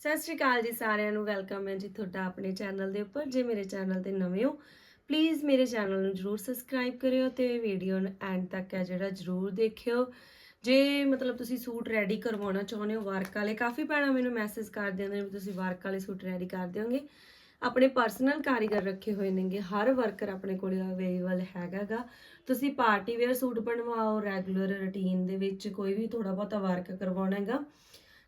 ਸਤਿ ਸ਼੍ਰੀ ਅਕਾਲ ਜੀ ਸਾਰਿਆਂ ਨੂੰ, ਵੈਲਕਮ ਹੈ ਜੀ ਤੁਹਾਡਾ ਆਪਣੇ ਚੈਨਲ ਦੇ ਉੱਪਰ, ਜੇ ਮੇਰੇ ਚੈਨਲ ਤੇ ਨਵੇਂ ਹੋ ਪਲੀਜ਼ ਮੇਰੇ ਚੈਨਲ ਨੂੰ ਜਰੂਰ ਸਬਸਕ੍ਰਾਈਬ ਕਰਿਓ ਤੇ ਵੀਡੀਓ ਨੂੰ ਐਂਡ ਤੱਕ ਹੈ ਜਿਹੜਾ ਜਰੂਰ ਦੇਖਿਓ। ਜੇ ਮਤਲਬ ਤੁਸੀਂ ਸੂਟ ਰੈਡੀ ਕਰਵਾਉਣਾ ਚਾਹੁੰਦੇ ਹੋ ਵਰਕ ਵਾਲੇ, ਕਾਫੀ ਭੈਣਾਂ ਮੈਨੂੰ ਮੈਸੇਜ ਕਰਦੇ ਨੇ ਵੀ ਤੁਸੀਂ ਵਰਕ ਵਾਲੇ ਸੂਟ ਰੈਡੀ ਕਰ ਦਿਓਗੇ ਆਪਣੇ ਪਰਸਨਲ ਕਾਰੀਗਰ ਰੱਖੇ ਹੋਏ ਨੇਗੇ, ਹਰ ਵਰਕਰ ਆਪਣੇ ਕੋਲ ਅਵੇਲੇਬਲ ਹੈਗਾਗਾ। ਤੁਸੀਂ ਪਾਰਟੀ ਵੇਅਰ ਸੂਟ ਬਣਵਾਓ ਰੈਗੂਲਰ ਰੁਟੀਨ ਦੇ ਵਿੱਚ ਕੋਈ ਵੀ ਥੋੜਾ ਬਹੁਤਾ ਵਰਕ ਕਰਵਾਉਣਾ ਹੈਗਾ।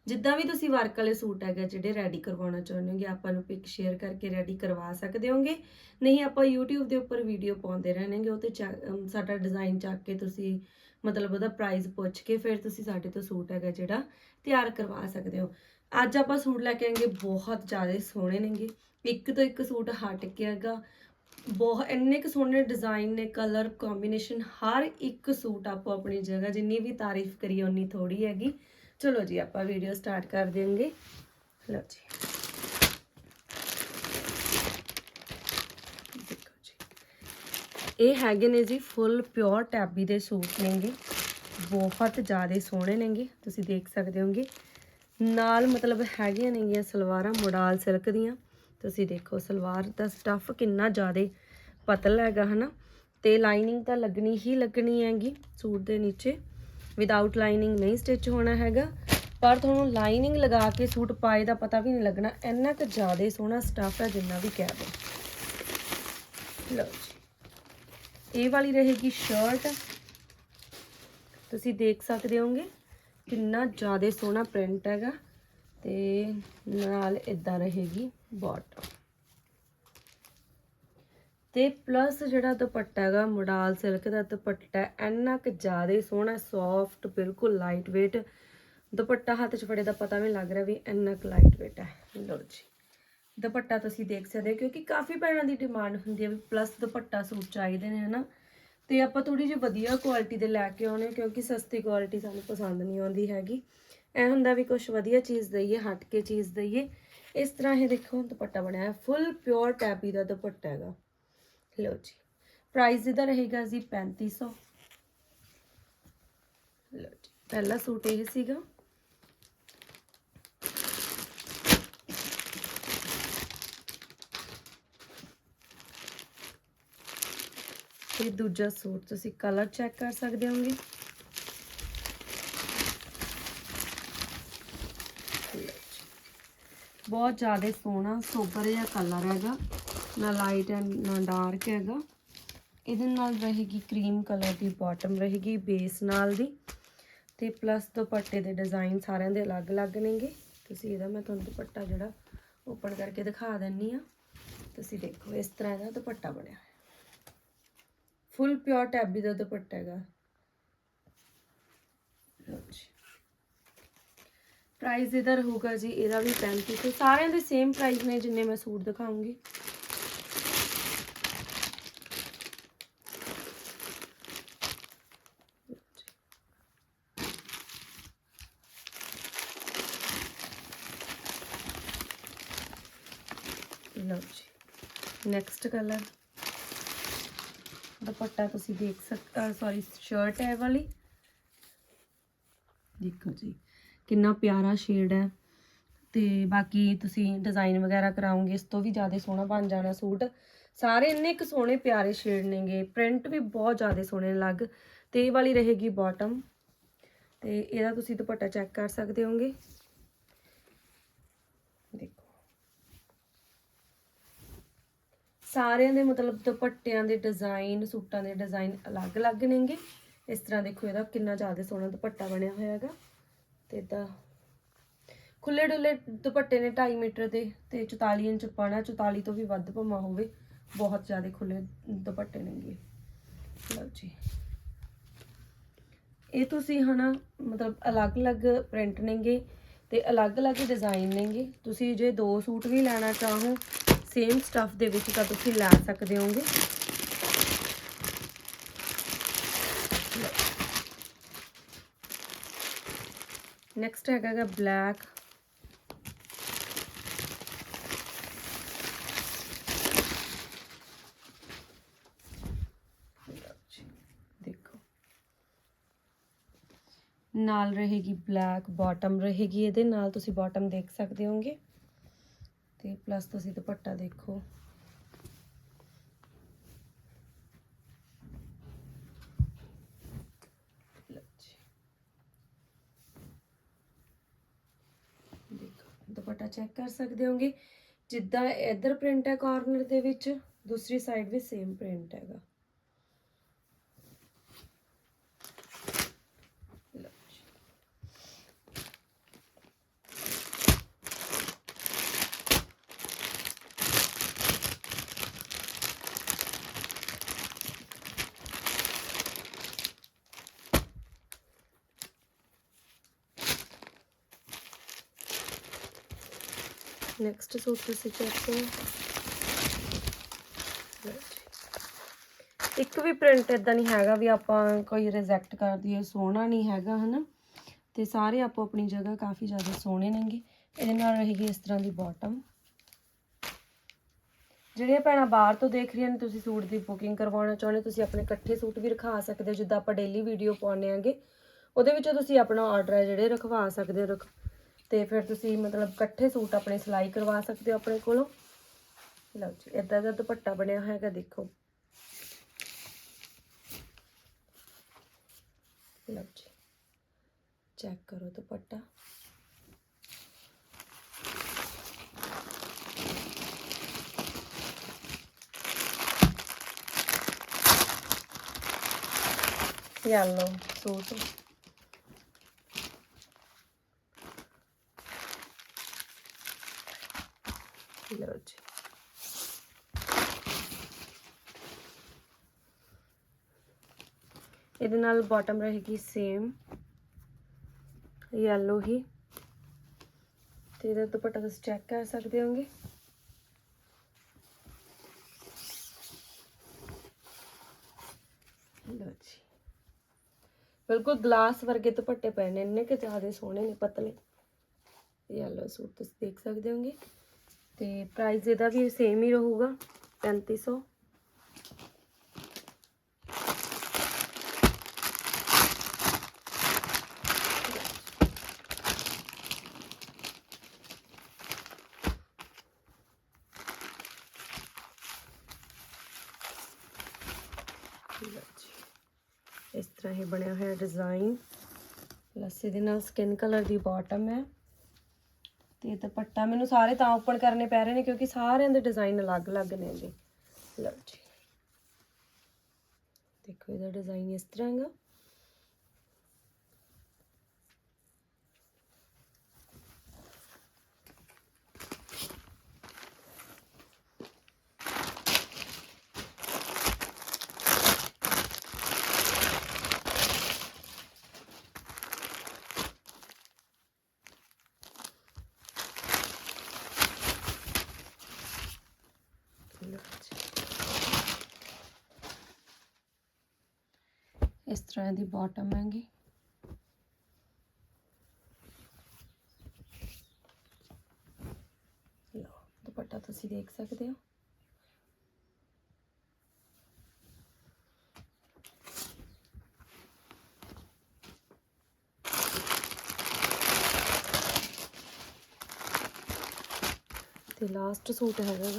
ਜਿੱਦਾਂ ਵੀ ਤੁਸੀਂ ਵਰਕ ਵਾਲੇ ਸੂਟ ਹੈਗੇ, ਜਿਹੜੇ ਰੈਡੀ ਕਰਵਾਉਣਾ ਚਾਹੁੰਦੇ ਹੋਗੇ, ਆਪਾਂ ਨੂੰ ਪਿਕ ਸ਼ੇਅਰ ਕਰਕੇ ਰੈਡੀ ਕਰਵਾ ਸਕਦੇ ਹੋਗੇ। ਨਹੀਂ, ਆਪਾਂ YouTube ਦੇ ਉੱਪਰ ਵੀਡੀਓ ਪਾਉਂਦੇ ਰਹਿਣਗੇ ਉਹ ਤੇ ਚਾ- ਸਾਡਾ ਡਿਜ਼ਾਈਨ ਚੱਕ ਕੇ ਤੁਸੀਂ ਮਤਲਬ ਉਹਦਾ ਪ੍ਰਾਈਸ ਪੁੱਛ ਕੇ ਫਿਰ ਤੁਸੀਂ ਸਾਡੇ ਤੋਂ ਸੂਟ ਹੈਗਾ ਜਿਹੜਾ ਤਿਆਰ ਕਰਵਾ ਸਕਦੇ ਹੋ। ਅੱਜ ਆਪਾਂ ਸੂਟ ਲੈ ਕੇ ਆਏਗੇ ਬਹੁਤ ਜ਼ਿਆਦਾ ਸੋਹਣੇ ਨੇਗੇ। ਇੱਕ ਤੋਂ ਇੱਕ ਸੂਟ ਹਟ ਕੇ ਹੈਗਾ। ਬਹੁਤ ਇੰਨੇ ਕੁ ਸੋਹਣੇ ਡਿਜ਼ਾਈਨ ਨੇ ਕਲਰ ਕੰਬੀਨੇਸ਼ਨ ਹਰ ਇੱਕ ਸੂਟ ਆਪੋ ਆਪਣੀ ਜਗ੍ਹਾ ਜਿੰਨੀ ਵੀ ਤਾਰੀਫ ਕਰੀ, ਓਨੀ ਥੋੜੀ ਹੈਗੀ। ਚਲੋ ਜੀ, ਆਪਾਂ ਵੀਡੀਓ ਸਟਾਰਟ ਕਰ ਦੇਵਾਂਗੇ ਲਓ ਜੀ। ਦੇਖੋ ਜੀ। ਇਹ ਹੈਗੇ ਨੇ ਜੀ ਫੁੱਲ ਪਿਓਰ ਟੈਬੀ ਦੇ ਸੂਟ ਨੇਗੇ। ਬਹੁਤ ਜ਼ਿਆਦਾ ਸੋਹਣੇ ਨੇਗੇ, ਤੁਸੀਂ ਦੇਖ ਸਕਦੇ ਹੋਗੇ। ਨਾਲ ਮਤਲਬ ਹੈਗੀਆਂ ਨੇਗੀਆਂ ਸਲਵਾਰਾਂ ਮੋਡਾਲ ਸਿਲਕ ਦੀਆਂ। ਤੁਸੀਂ ਦੇਖੋ, ਸਲਵਾਰ ਦਾ ਸਟੱਫ ਕਿੰਨਾ ਜ਼ਿਆਦਾ ਪਤਲਾ ਹੈਗਾ, ਹਨਾ? ਤੇ ਲਾਈਨਿੰਗ ਤਾਂ ਲੱਗਣੀ ਹੀ ਲੱਗਣੀ ਹੈਗੀ ਸੂਟ ਦੇ ਨੀਚੇ। ਵਿਦਆਊਟ ਲਾਈਨਿੰਗ ਨਹੀਂ ਸਟਿਚ ਹੋਣਾ ਹੈਗਾ। ਪਰ ਤੁਹਾਨੂੰ ਲਾਈਨਿੰਗ ਲਗਾ ਕੇ ਸੂਟ ਪਾਏ ਦਾ ਪਤਾ ਵੀ ਨਹੀਂ ਲੱਗਣਾ। ਇੰਨਾ ਕੁ ਜ਼ਿਆਦਾ ਸੋਹਣਾ ਸਟੱਫ ਹੈ ਜਿੰਨਾ ਵੀ ਕਹਿ ਦੋ। ਲਓ ਜੀ। ਇਹ ਵਾਲੀ ਰਹੇਗੀ ਸ਼ਰਟ ਤੁਸੀਂ ਦੇਖ ਸਕਦੇ ਹੋਗੇ ਕਿੰਨਾ ਜ਼ਿਆਦਾ ਸੋਹਣਾ ਪ੍ਰਿੰਟ ਹੈਗਾ। ਤੇ ਨਾਲ ਇਦਾਂ ਰਹੇਗੀ ਬਾਟਮ ਤੇ ਪਲੱਸ ਜਿਹੜਾ ਦੁਪੱਟਾ ਹੈਗਾ ਮੋਡਾਲ ਸਿਲਕ ਦਾ ਦੁਪੱਟਾ ਹੈ, ਇੰਨਾ ਕੁ ਜ਼ਿਆਦਾ ਸੋਹਣਾ ਸੌਫਟ ਬਿਲਕੁਲ ਲਾਈਟ weight ਦੁਪੱਟਾ ਹੱਥ 'ਚ ਫੜੇ ਦਾ ਪਤਾ ਵੀ ਨਹੀਂ ਲੱਗ ਰਿਹਾ ਵੀ ਇੰਨਾ ਕੁ ਲਾਈਟ weight ਹੈ। ਲਓ ਜੀ। ਦੁਪੱਟਾ ਤੁਸੀਂ ਦੇਖ ਸਕਦੇ ਹੋ ਕਿਉਂਕਿ ਕਾਫੀ ਭੈਣਾਂ ਦੀ ਡਿਮਾਂਡ ਹੁੰਦੀ ਹੈ ਵੀ ਪਲੱਸ ਦੁਪੱਟਾ ਸੂਟ ਚਾਹੀਦੇ ਨੇ ਹਨਾ। ਤੇ ਆਪਾਂ ਥੋੜੀ ਜਿਹੀ ਵਧੀਆ ਕੁਆਲਿਟੀ ਦੇ ਲੈ ਕੇ ਆਉਣੇ ਕਿਉਂਕਿ ਸਸਤੀ ਕੁਆਲਿਟੀ ਸਾਨੂੰ ਪਸੰਦ ਨਹੀਂ ਆਉਂਦੀ ਹੈਗੀ। ਐ ਹੁੰਦਾ ਵੀ ਕੁਝ ਵਧੀਆ ਚੀਜ਼ ਦਈਏ ਹਟ ਕੇ ਚੀਜ਼ ਦਈਏ। ਇਸ ਤਰ੍ਹਾਂ ਇਹ ਦੇਖੋ ਦੁਪੱਟਾ ਬਣਿਆ ਹੈ ਫੁੱਲ ਪਿਓਰ ਟੈਪੀ ਦਾ ਦੁਪੱਟਾ ਹੈਗਾ। ਲਓ ਜੀ। ਪ੍ਰਾਈਸ ਇਹਦਾ ਰਹੇਗਾ ਜੀ 3500 ਲਓ ਜੀ, ਪਹਿਲਾ ਸੂਟ ਇਹ ਸੀਗਾ। ਤੇ ਦੂਜਾ ਸੂਟ ਤੁਸੀਂ ਕਲਰ ਚੈੱਕ ਕਰ ਸਕਦੇ ਹੋਗੇ। ਬਹੁਤ ਜ਼ਿਆਦਾ ਸੋਹਣਾ, ਸੋਬਰ ਜਿਹਾ ਕਲਰ ਹੈਗਾ। ਨਾ ਲਾਈਟ ਹੈ, ਨਾ ਡਾਰਕ ਹੈਗਾ। ਇਹਦੇ ਨਾਲ ਰਹੇਗੀ ਕਰੀਮ ਕਲਰ ਦੀ ਬਾਟਮ ਰਹੇਗੀ ਬੇਸ ਨਾਲ ਦੀ। ਤੇ ਪਲੱਸ ਦੁਪੱਟੇ ਦੇ ਡਿਜ਼ਾਈਨ ਸਾਰਿਆਂ ਦੇ ਅਲੱਗ-ਅਲੱਗ ਨੇਗੇ। ਤੁਸੀਂ ਇਹਦਾ ਮੈਂ ਤੁਹਾਨੂੰ ਦੁਪੱਟਾ ਜਿਹੜਾ ਓਪਨ ਕਰਕੇ ਦਿਖਾ ਦਿੰਨੀ ਆ। ਤੁਸੀਂ ਦੇਖੋ, ਇਸ ਤਰ੍ਹਾਂ ਦਾ ਦੁਪੱਟਾ ਬਣਿਆ ਹੋਇਆ। ਫੁੱਲ ਪਿਓਰ ਟੈਬੀ ਦਾ ਦੁਪੱਟਾ ਹੈਗਾ। ਲਓ ਜੀ। ਪ੍ਰਾਈਸ ਇਹਦਾ ਰਹੂਗਾ ਜੀ, ਇਹਦਾ ਵੀ 3500 ਸਾਰਿਆਂ ਦੇ ਸੇਮ ਪ੍ਰਾਈਸ ਨੇ ਜਿੰਨੇ ਮੈਂ ਸੂਟ ਦਿਖਾਉਂਗੀ। ਲਓ ਜੀ ਨੈਕਸਟ ਕਲਰ ਦੁਪੱਟਾ ਤੁਸੀਂ ਦੇਖ ਸਕਦੇ ਸੌਰੀ ਸ਼ਰਟ ਹੈ ਵਾਲੀ। ਦੇਖੋ ਜੀ ਕਿੰਨਾ ਪਿਆਰਾ ਸ਼ੇਡ ਹੈ। ਤੇ ਬਾਕੀ ਤੁਸੀਂ ਡਿਜ਼ਾਈਨ ਵਗੈਰਾ ਕਰਾਉਂਗੇ ਇਸ ਤੋਂ ਵੀ ਜ਼ਿਆਦਾ ਸੋਹਣਾ ਬਣ ਜਾਣਾ ਸੂਟ। ਸਾਰੇ ਇੰਨੇ ਕੁ ਸੋਹਣੇ ਪਿਆਰੇ ਸ਼ੇਡ ਨੇਗੇ ਪ੍ਰਿੰਟ ਵੀ ਬਹੁਤ ਜ਼ਿਆਦਾ ਸੋਹਣੇ ਲੱਗ ਤੇ ਇਹ ਵਾਲੀ ਰਹੇਗੀ ਬਾਟਮ ਤੇ ਇਹਦਾ ਤੁਸੀਂ ਦੁਪੱਟਾ ਚੈੱਕ ਕਰ ਸਕਦੇ ਹੋਗੇ। ਦੇਖੋ। ਸਾਰਿਆਂ ਦੇ ਮਤਲਬ ਦੁਪੱਟਿਆਂ ਦੇ ਡਿਜ਼ਾਈਨ ਸੂਟਾਂ ਦੇ ਡਿਜ਼ਾਈਨ ਅਲੱਗ-ਅਲੱਗ ਨੇਗੇ। ਇਸ ਤਰ੍ਹਾਂ ਦੇਖੋ ਇਹਦਾ ਕਿੰਨਾ ਜ਼ਿਆਦਾ ਸੋਹਣਾ ਦੁਪੱਟਾ ਬਣਿਆ ਹੋਇਆ ਹੈਗਾ। ਤੇ ਇਦਾਂ ਖੁੱਲੇ ਡੁੱਲੇ ਦੁਪੱਟੇ ਨੇ 2.5 ਮੀਟਰ ਦੇ ਤੇ 44 ਇੰਚ ਪਾਣਾ 44 ਤੋਂ ਵੀ ਵੱਧ ਭਮਾ ਹੋਵੇ, ਬਹੁਤ ਜ਼ਿਆਦਾ ਖੁੱਲੇ ਦੁਪੱਟੇ ਨੇਗੇ। ਲਓ ਜੀ। ਇਹ ਤੁਸੀਂ ਹਨਾ, ਮਤਲਬ ਅਲੱਗ-ਅਲੱਗ ਪ੍ਰਿੰਟ ਨੇਗੇ ਤੇ ਅਲੱਗ-ਅਲੱਗ ਡਿਜ਼ਾਈਨ ਨੇਗੇ। ਤੁਸੀਂ ਜੇ ਦੋ ਸੂਟ ਵੀ ਲੈਣਾ ਚਾਹੋ ਸੇਮ ਸਟਫ ਦੇ ਵਿੱਚ ਤਾਂ ਤੁਸੀਂ ਲੈ ਸਕਦੇ ਹੋਗੇ। ਨੈਕਸਟ ਹੈਗਾ ਬਲੈਕ ਦੇਖੋ। ਨਾਲ ਰਹੇਗੀ ਬਲੈਕ ਬਾਟਮ ਰਹੇਗੀ ਇਹਦੇ। ਨਾਲ ਤੁਸੀਂ ਬਾਟਮ ਦੇਖ ਸਕਦੇ ਹੋਗੇ। ਤੇ ਪਲੱਸ ਤੁਸੀਂ ਦੁਪੱਟਾ ਦੇਖੋ ਲਓ ਜੀ। ਦੇਖੋ ਦੁਪੱਟਾ ਚੈੱਕ ਕਰ ਸਕਦੇ ਹੋਗੇ। ਜਿੱਦਾਂ ਇੱਧਰ ਪ੍ਰਿੰਟ ਹੈ ਕਾਰਨਰ ਦੇ ਵਿੱਚ, ਦੂਸਰੀ ਸਾਈਡ ਵੀ ਸੇਮ ਪ੍ਰਿੰਟ ਹੈਗਾ। ਨੈਕਸਟ ਸੂਟ ਤੁਸੀਂ ਚੈੱਕ ਕਰੋ ਇੱਕ ਵੀ ਪ੍ਰਿੰਟ ਇਦਾਂ ਨਹੀਂ ਹੈਗਾ ਵੀ ਆਪਾਂ ਕੋਈ ਰਿਜੈਕਟ ਕਰ ਦਈਏ ਸੋਹਣਾ ਨਹੀਂ ਹੈਗਾ ਹਨਾ? ਤੇ ਸਾਰੇ ਆਪੋ ਆਪਣੀ ਜਗ੍ਹਾ ਕਾਫੀ ਜ਼ਿਆਦਾ ਸੋਹਣੇ ਨੇਗੇ। ਇਹਦੇ ਨਾਲ ਰਹੇਗੀ ਇਸ ਤਰ੍ਹਾਂ ਦੀ ਬਾਟਮ ਜਿਹੜੀਆਂ ਭੈਣਾਂ ਬਾਹਰ ਤੋਂ ਦੇਖ ਰਹੀਆਂ ਨੇ ਤੁਸੀਂ ਸੂਟ ਦੀ ਬੁਕਿੰਗ ਕਰਵਾਉਣਾ ਚਾਹੁੰਦੇ ਹੋ, ਤੁਸੀਂ ਆਪਣੇ ਇਕੱਠੇ ਸੂਟ ਵੀ ਰਖਾ ਸਕਦੇ ਹੋ ਜਿੱਦਾਂ ਆਪਾਂ ਡੇਲੀ ਵੀਡੀਓ ਪਾਉਂਦੇ ਆਂਗੇ ਉਹਦੇ ਵਿੱਚੋਂ ਤੁਸੀਂ ਆਪਣਾ ਆਰਡਰ ਹੈ ਜਿਹੜੇ ਰਖਵਾ ਸਕਦੇ ਹੋ ਤੇ ਫਿਰ ਤੁਸੀਂ ਮਤਲਬ ਇਕੱਠੇ ਸੂਟ ਆਪਣੇ ਸਿਲਾਈ ਕਰਵਾ ਸਕਦੇ ਹੋ ਆਪਣੇ ਕੋਲੋਂ। ਲਓ ਜੀ ਇਦਾਂ ਦਾ ਦੁਪੱਟਾ ਬਣਿਆ ਹੋਇਆ ਹੈਗਾ ਦੇਖੋ। ਲਓ ਜੀ, ਚੈੱਕ ਕਰੋ ਦੁਪੱਟਾ। ਯੈਲੋ ਸੂਟ ਲਓ ਜੀ ਇਹਦੇ ਨਾਲ ਬਾਟਮ ਰਹੇਗੀ ਸੇਮ ਯੈਲੋ ਹੀ। ਤੇ ਇਹਦਾ ਦੁਪੱਟਾ ਤੁਸੀਂ ਚੈੱਕ ਕਰ ਸਕਦੇ ਹੋਗੇ ਲਓ ਜੀ। ਬਿਲਕੁਲ ਗਲਾਸ ਵਰਗੇ ਦੁਪੱਟੇ ਪਏ ਨੇ, ਇੰਨੇ ਕਿ ਜ਼ਿਆਦਾ ਸੋਹਣੇ ਨੇ, ਪਤਲੇ। ਯੈਲੋ ਸੂਟ ਤੁਸੀਂ ਦੇਖ ਸਕਦੇ ਹੋਗੇ ਤੇ ਪ੍ਰਾਈਸ ਇਹਦਾ ਵੀ ਸੇਮ ਹੀ ਰਹੂਗਾ 3500 ਲਓ ਜੀ। ਇਸ ਤਰ੍ਹਾਂ ਇਹ ਬਣਿਆ ਹੋਇਆ ਡਿਜ਼ਾਈਨ ਪਲੱਸ ਇਹਦੇ ਨਾਲ ਸਕਿਨ ਕਲਰ ਦੀ ਬਾਟਮ ਹੈ। ਤੇ ਦੁਪੱਟਾ ਮੈਨੂੰ ਸਾਰੇ ਤਾਂ ਓਪਨ ਕਰਨੇ ਪੈ ਰਹੇ ਨੇ ਕਿਉਂਕਿ ਸਾਰਿਆਂ ਦੇ ਡਿਜ਼ਾਈਨ ਅਲੱਗ-ਅਲੱਗ ਨੇ ਜੀ ਲਓ ਜੀ। ਦੇਖੋ ਇਹਦਾ ਡਿਜ਼ਾਈਨ ਇਸ ਤਰ੍ਹਾਂ ਹੈਗਾ ਲਓ ਜੀ। ਇਸ ਤਰ੍ਹਾਂ ਦੀ ਬਾਟਮ ਹੈਗੀ। ਲਓ, ਦੁਪੱਟਾ ਤੁਸੀਂ ਦੇਖ ਸਕਦੇ ਹੋ। ਤੇ ਲਾਸਟ ਸੂਟ ਹੈਗਾ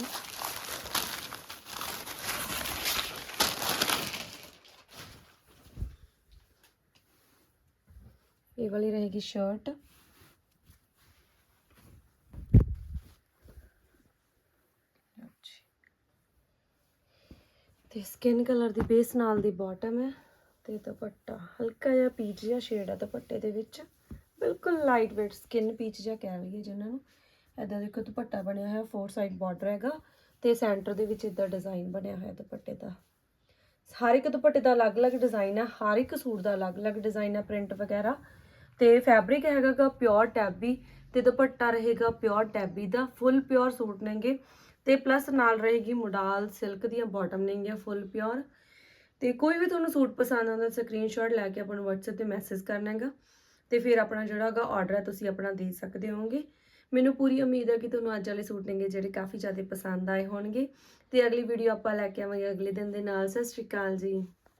ਵਾਲੀ ਰਹੇਗੀ ਸ਼ਰਟ ਤੇ ਸਕਿਨ ਕਲਰ ਦੀ ਬੇਸ ਨਾਲ ਦੀ ਬਾਟਮ ਹੈ। ਤੇ ਦੁਪੱਟਾ ਹਲਕਾ ਜਿਹਾ ਪੀਚ ਜਿਹਾ ਸ਼ੇਡ ਹੈ ਦੁਪੱਟੇ ਦੇ ਵਿੱਚ। ਬਿਲਕੁਲ ਲਾਈਟ weight ਸਕਿਨ ਪੀਚ ਜਿਹਾ ਕਹਿ ਲਈਏ ਜਿਹਨਾਂ ਨੂੰ। ਇਦਾਂ ਦੇਖੋ ਦੁਪੱਟਾ ਬਣਿਆ ਹੋਇਆ ਫੋਰ ਸਾਈਡ ਬਾਰਡਰ ਹੈਗਾ। ਤੇ ਸੈਂਟਰ ਦੇ ਵਿੱਚ ਇਦਾਂ ਡਿਜ਼ਾਈਨ ਬਣਿਆ ਹੋਇਆ ਦੁਪੱਟੇ ਦਾ। ਹਰ ਇੱਕ ਦੁਪੱਟੇ ਦਾ ਅਲੱਗ-ਅਲੱਗ ਡਿਜ਼ਾਈਨ ਹੈ ਹਰ ਇੱਕ ਸੂਟ ਦਾ ਅਲੱਗ-ਅਲੱਗ ਡਿਜ਼ਾਈਨ ਹੈ ਪ੍ਰਿੰਟ ਵਗੈਰਾ। ਤੇ ਫੈਬਰਿਕ ਹੈਗਾਗਾ ਪਿਓਰ ਟੈਬੀ ਤੇ ਦੁਪੱਟਾ ਰਹੇਗਾ ਪਿਓਰ ਟੈਬੀ ਦਾ ਫੁੱਲ ਪਿਓਰ ਸੂਟ ਨੇਗੇ। ਤੇ ਪਲੱਸ ਨਾਲ ਰਹੇਗੀ ਮੁਡਾਲ ਸਿਲਕ ਦੀਆਂ ਬਾਟਮ ਨੇਗੀਆਂ ਫੁੱਲ ਪਿਓਰ ਤੇ ਕੋਈ ਵੀ ਤੁਹਾਨੂੰ ਸੂਟ ਪਸੰਦ ਆਉਂਦਾ ਸਕਰੀਨਸ਼ਾਟ ਲੈ ਕੇ ਆਪਾਂ ਨੂੰ WhatsApp ਤੇ ਮੈਸੇਜ ਕਰਨਾ ਹੈਗਾ। ਤੇ ਫਿਰ ਆਪਣਾ ਜਿਹੜਾ ਹੈਗਾ ਆਰਡਰ ਹੈ, ਤੁਸੀਂ ਆਪਣਾ ਦੇ ਸਕਦੇ ਹੋਗੇ ਮੈਨੂੰ ਪੂਰੀ ਉਮੀਦ ਹੈ ਕਿ ਤੁਹਾਨੂੰ ਅੱਜ ਵਾਲੇ ਸੂਟ ਨੇਗੇ ਜਿਹੜੇ ਕਾਫੀ ਜ਼ਿਆਦਾ ਪਸੰਦ ਆਏ ਹੋਣਗੇ। ਤੇ ਅਗਲੀ ਵੀਡੀਓ ਆਪਾਂ ਲੈ ਕੇ ਆਵਾਂਗੇ ਅਗਲੇ ਦਿਨ ਦੇ ਨਾਲ। ਸਤਿ ਸ਼੍ਰੀ ਅਕਾਲ ਜੀ।